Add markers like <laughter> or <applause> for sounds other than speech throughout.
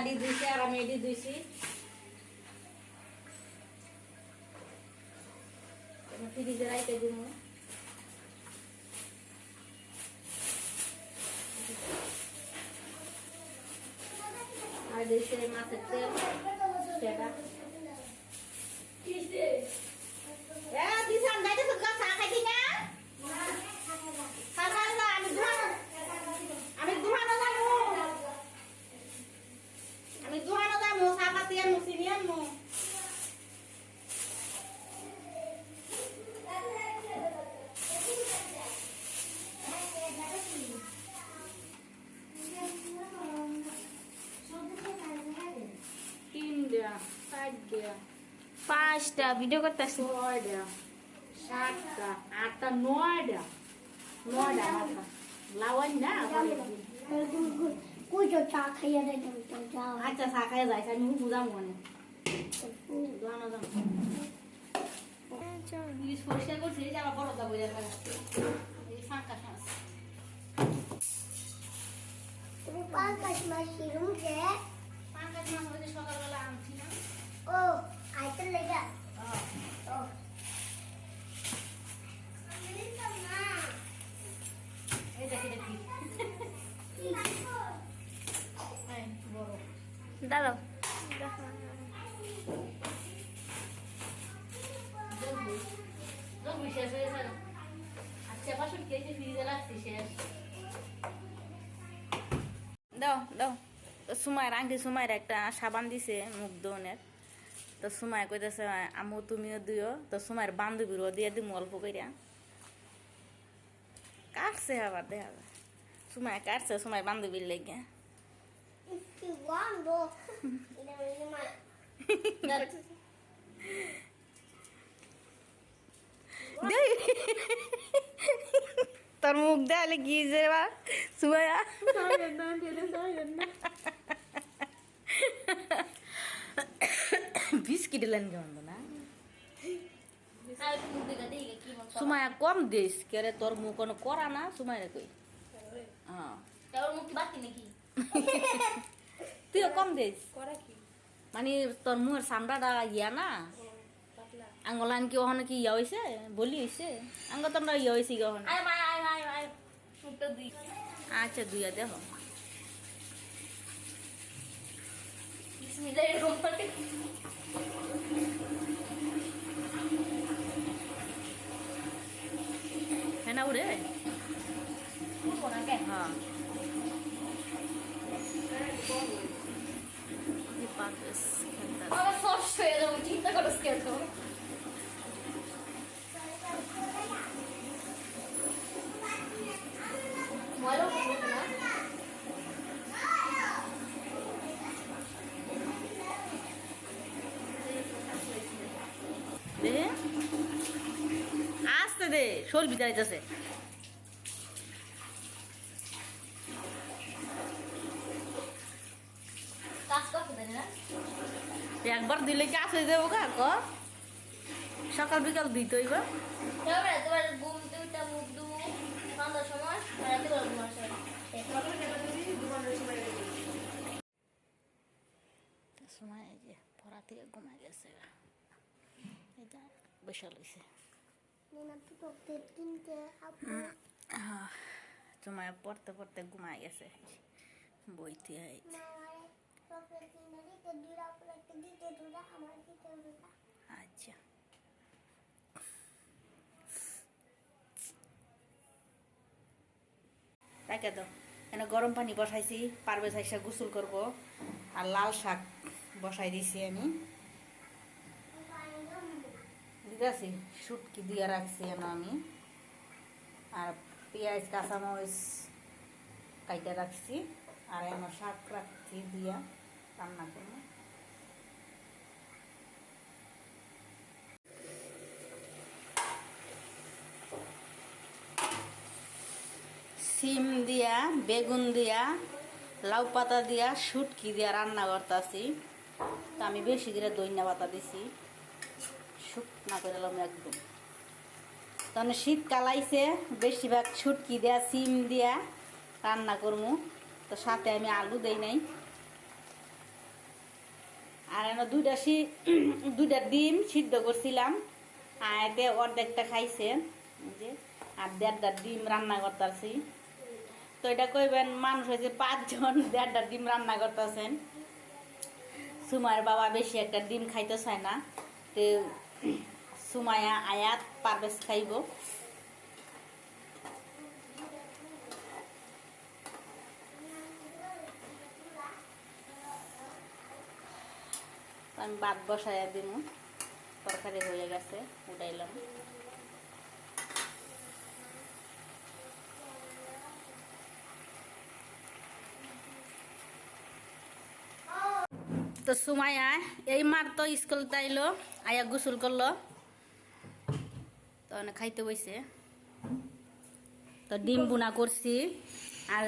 পাতাটি ধুইছি আর আমি এটি ধুইছি ফ্রিজে রাইতে দিব। আর দিয়েছে মাছের তেল সেটা এ, দিশান, যাইতেছো গা, চা খাইতি না? খা, খা, খা, আমি দুহানো- আমি দুহানো যাব। আমি দুহানো যাব, চা পাতি আনব, চিনি আনব। তিনটা, চারটা, পাঁচটা ভিডিও করতেছি ছয়টা, সাতটা, আটটা, নয়টা। নয়টা, কুচো চা খাইয়া দেয় যাও আচ্ছা চা খাই যাইছে আমি বুঝাম মনে যাব পরিষ্কার করছি এই যে আবার বড় যাব ফাঁকা শ্বাস তুমি পাঙ্কাশ মাশরুম যে ফাঁকা শ্বাস ওই যে সকালবেলা আনছি না ও আইতে লেগা। ও এই দেখি দেখি এই বড় দাঁড়াও শেষ দাও। দাও সুমায়ের আংটি সুমায়ের একটা সাবান দিছে মুখ দোনের তো সুমায় কইতেছে আমু তুমিও দিও। তো সুমায়ের বান্ধবীরও দিয়ে দিমু অল্প কইরা। কাটছে আবার, দেখা যায়। সুমায় কাটছে সুমায় বান্ধবীর লেগে কি ওয়ান্ডো এটা মানে মা দেই। <laughs> তোর মুখ দেয়ালে যে বা? সুমায়া বিস্কিট লেন কেমন না মন সুমায়া কম দিস কে রে তোর মুখ কোনো করা না? সুমায়া কই? হ্যাঁ। তোর মুখ বাকি নাকি? <laughs> তুইও কম দিস। মানে তোর মুখের সামড়াটা ইয়া না? আঙ্গলান কি ওখানে কি ইয়া হয়েছে বলি হয়েছে আঙ্গ না ইয়া হয়েছে কি ওখানে আচ্ছা দুইয়া বিসমিল্লাহির হ্যাঁ না উড়ে? হ্যাঁ এই পাকস খেলতে আমার সস হয়ে যাব চিন্তা করো কেন তো ময়লা করব না দে আস্তে দে শোল একবার দিলে কি আসে দেবো কা ক? সকাল বিকাল দিতে এবার সময় যে পড়া থেকে ঘুমাই গেছে। এটা বসে লইছে পড়তে পড়তে ঘুমাই গেছে। বইতে আচ্ছা। তাকে এনে গরম পানি বসাইছি, পারবে সাইসা গোসল করব। আর লাল শাক বসাই দিছি আমি। দিতেছি শুটকি দিয়ে রাখছি এনে আমি। আর পেঁয়াজ, কাঁচামরিচ কাইটা রাখছি, আর এনে শাক রাখছি দিয়া রান্না করব। সিম দিয়া, বেগুন দিয়া, লাউ পাতা দিয়া, শুটকি দিয়া রান্না করতেছি। তা আমি বেশি করে দইনা পাতা দিছি। শুকনা করে এলাম একদম। তাহলে শীতকাল আইছে বেশিরভাগ ছুটকি দেয়া, সিম দিয়া রান্না করব তো সাথে আমি আলু দেই নাই। আর এনে দুইটা দুইটা ডিম সিদ্ধ করছিলাম। আর এতে অর্ধেকটা খাইছে। যে, আর দেড়টা ডিম রান্না করতেছি। তো এটা কইবেন, মানুষ হয়েছে পাঁচজন দেড়টা ডিম রান্না করতেছেন। সুমার বাবা বেশি একটা ডিম খাইতে চায় না। তো সুমায়া আয়াত পারবেশ খাইব। আমি ভাত বসাইয়া দিন তরকারি হয়ে গেছে উঠাইলাম তো সুমাইয়া এই মার তো স্কুল তাইলো, আয়া গোসল করল খাইতে বইছে। তো ডিম বুনা করছি, আর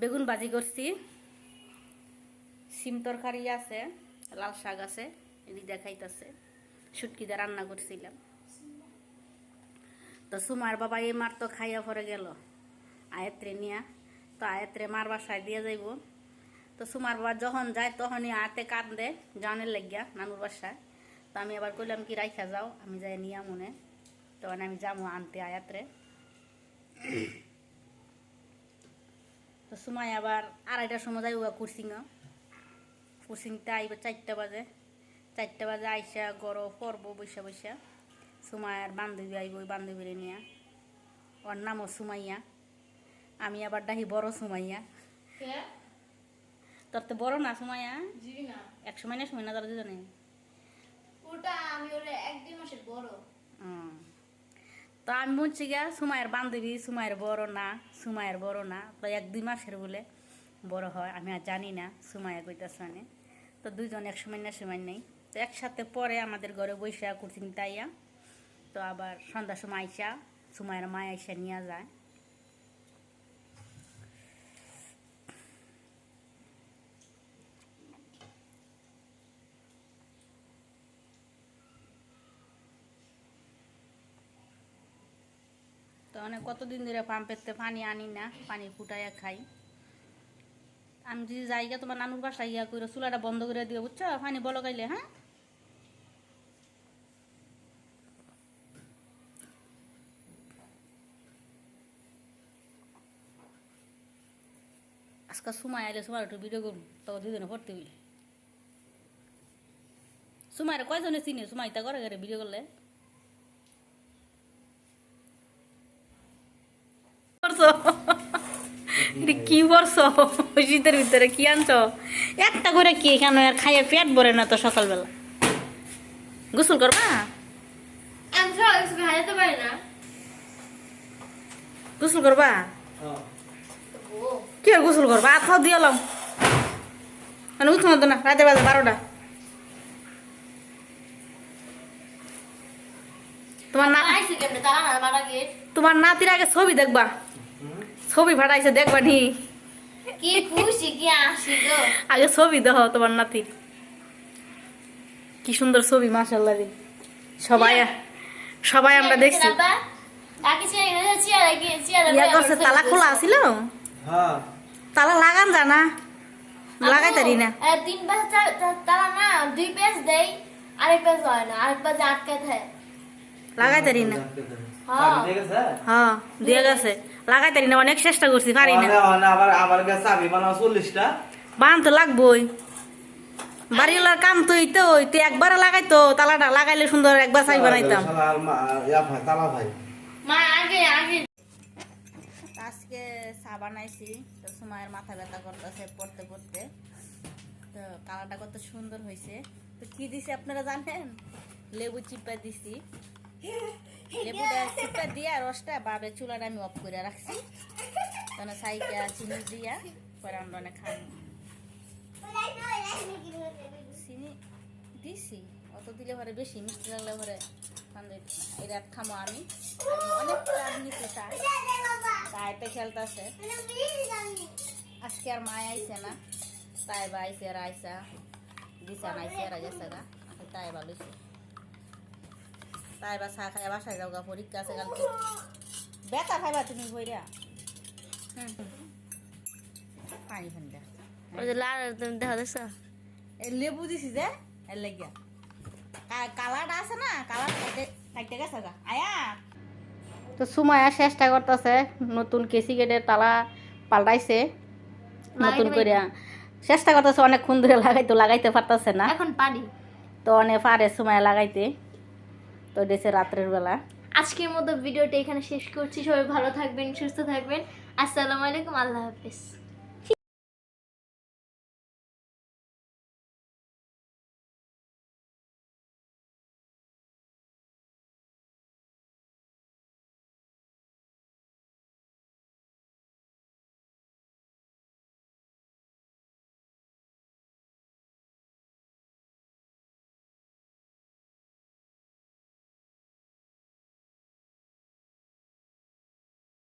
বেগুন ভাজি করছি। সিম তরকারি আছে, লাল শাক আছে, এদিকে খাইতেছে। শুটকি দিয়ে রান্না করছিলাম। তো সুমার বাবা এই মার তো খাইয়া পরে গেল, আয়ত্রে নিয়া। তো আয়ত্রে মার বাসায় দিয়ে যাইব। তো সুমার বাবা যখন যায় তখনই আতে কান্দে, জানের লাগিয়া নানুর বাসায়। তো আমি আবার কইলাম কি রাইখা যাও আমি যাই নিয়া মনে তখন আমি যাব আনতে আয়াত্রে। তো সময় আবার আড়াইটার সময় যাই ওয়া কুরসিংও কুরসিংটা আইব চারটা বাজে। চারটা বাজে আইসা গড় পরব বৈশা বৈশা সুমায়ার বান্ধবী আইব ওই বান্ধবীরে নিয়া। ওর নামও সুমাইয়া। আমি আবার ডাকি বড় সুমাইয়া। তোর তো বড় না সুমাইয়া? এক সময় না সময় না তোর দুজনে তো আমি বলছি গা সুমায়ের বান্ধবী সুমায়ের বড় না সুমায়ের বড় না। তো এক দুই মাসের বলে বড় হয়, আমি আর জানি না সুমায়া কইতাছে মানে। তো দুজন এক সময় না সময় নেই। তো একসাথে পরে আমাদের ঘরে বৈশা কুচিং তাইয়া তো আবার সন্ধ্যার সময় আইসা সুমায়ের মা আইসা নিয়ে যায়। অনেক কতদিন ধরে পাম্পেতে পানি আনি না, পানি ফুটাইয়া খাই। আমি যদি যাই তোমার নানুর বাসায় ইয়া করে চুলাটা বন্ধ করে দিও, বুঝছ? পানি বলো গাইলে হ্যাঁ? আজকাল সময় আইলে সময় একটু ভিডিও করুন তখন দুজনে ভর্তি হইলে। সুমাইরে কয়জনে চিনি সুমাই তা করে ভিডিও করলে করছ এটা কি করছ শীতের ভিতরে কি আনছো? একটা করে কি এখানে আর খাইয়ে পেট ভরে না তো সকালবেলা? গোসল করবা? গোসল করবা? কি আর গোসল করবা? আর খাও দিয়ালাম মানে উঠো না রাতে বাজে বারোটা। তোমার না তোমার নাতির আগে ছবি দেখবা। ছবি ভাড়াইছে দেখবা নি? কি খুশি কি গো। আগে ছবি দেখো তোমার নাতির কি সুন্দর ছবি মাসাল্লাহ রে। সবাই সবাই আমরা দেখছি। ইয়া করছে তালা খোলা আছিল? হ্যাঁ। তালা লাগান জানা লাগাই তারি না। তিন পেজ তারা না দুই পেজ দেই আরেক পেজ হয় না আরেক পেজে আটকে থাকে। লাগাই তারি না হ্যাঁ। হ্যাঁ দিয়ে গেছে। লাগাই তারি না অনেক চেষ্টা করছি পারি না। আবার আমার কাছে চাবি বানাও চল্লিশটা। বান তো লাগবই। বাড়িওয়ালার কাম তো তো তুই একবার লাগাইতো তালাটা লাগাইলে সুন্দর একবার চাই বানাইতাম। তালা ভাই। মা আগে আগে। আজকে চা বানাইছি তো সময়ের মাথা ব্যথা করতেছে পড়তে পড়তে। তো কালারটা কত সুন্দর হয়েছে তো কি দিছি আপনারা জানেন? লেবু চিপা দিছি। লেবুটা চিপা দিয়া রসটা বাবে চুলাটা আমি অফ করে রাখছি। তখন সাইকা চিনি দিয়া পরে আমরা অনেক খাই। চিনি দিছি অত দিলে পরে বেশি মিষ্টি লাগলে পরে এটা খামো আমি। অনেক কাজ নিতে চাই। তাইতে খেলতেছে। আজকে আর মায় আইছে না। তাই বা আইছে আর আইসা দিশা নাইছে আর আচ্ছা, তাই বা তাই বা চা খাই বাসায় যাও গা পরীক্ষা আছে কালকে। বেতা খাইবা তুমি বইরা? হুম। পানি দেখা দেখছ? লেবু দিছি যে এর লাগিয়া। কালারটা আছে না কালার কাটতে গেছে গা। আয়া। তো সুমায়া চেষ্টা করতেছে নতুন কেসি গেটের তালা পাল্টাইছে নতুন করে চেষ্টা করতেছে অনেকক্ষণ ধরে লাগাইতে লাগাইতে পারতেছে না। এখন পারি তো অনেক পারে সুমায়া লাগাইতে। তো দেশে রাত্রের বেলা। আজকের মতো ভিডিওটা এখানে শেষ করছি। সবাই ভালো থাকবেন, সুস্থ থাকবেন। আসসালামু আলাইকুম, আল্লাহ হাফেজ।